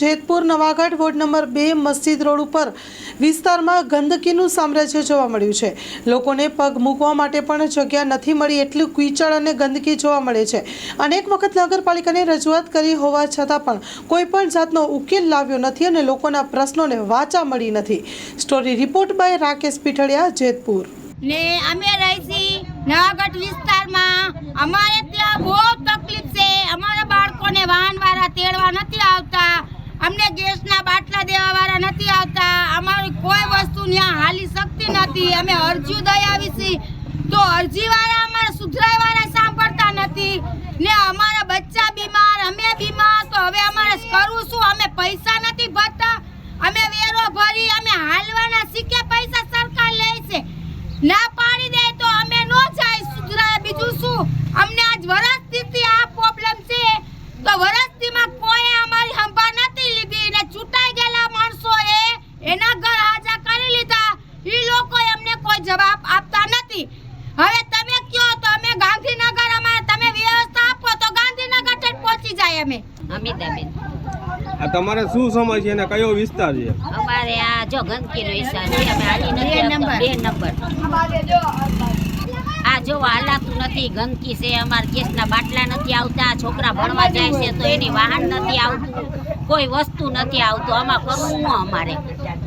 Jetpur Navagadh ward number બે મસ્જિદ road ઉપર વિસ્તારમાં ગંદકીનું સામ્રાજ્ય જોવા મળ્યું છે. લોકોને પગ મૂકવા માટે પણ જગ્યા નથી મળી એટલું કીચડ અને ગંદકી જોવા મળે છે. અનેક વખત નગરપાલિકાને રજૂઆત કરી હોવા છતાં પણ કોઈ પણ જાતનો ઉકેલ લાવ્યો નથી અને લોકોના પ્રશ્નોને વાચા મળી નથી. Story report by Rakesh Pithadiya Jetpur. ને અમે રહીશી નવાગઢ વિસ્તારમાં. અમારે ત્યાં બહુ તકલીફ છે. અમારા બાળકોને વાહનવાળા તેડવા નથી આવતા. અમને ગેસના બાટલા દેવા વાળા નથી આવતા. અમારી કોઈ વસ્તુ ત્યાં હાલી શકતી નથી. અમે અરજીઓ દઈ આવી છીએ તો અરજીવાળા અમારા સુધરાવાળા સાંભળતા નથી. ને અમારા બચ્ચા બીમાર, અમે બીમાર. તો હવે અમારે કરવું શું? અમે પૈસા નથી ભરતા. અમે વેરો ભરી, અમે હાલવાના શીખે પૈસા સરકાર લે છે? ના પાડી દે તો અમે નો જાય. સુધરાય બીજું શું? અમને આજ વરસથી આ પ્રોબ્લેમ છે તો વરસતીમાં કોઈ અમારી સંભાળ નથી લીધી ને ચૂંટાઈ ગયેલા માણસો એ એના ઘર હાજા કરી લીધા ઈ લોકો અમને કોઈ જવાબ આપતા નથી હવે તમે કયો તો અમે ગાંધીનગર અમારે તમે વ્યવસ્થા આપો તો ગાંધીનગર તક પહોંચી જાય અમે અમિતાબેન આ તમારે શું સમસ્યા અને કયો વિસ્તાર છે? અમારે આ જો ગંદકીનો વિસ્તાર છે. અમે હાલી નથી બે નંબર. બે નંબર. આ જો હાલાતું નથી ગંદકી છે. અમારે ગેસના બાટલા નથી આવતા. છોકરા ભણવા જાય છે તો એની વાહન નથી આવતું. કોઈ વસ્તુ નથી આવતું. આમાં કરવું અમારે.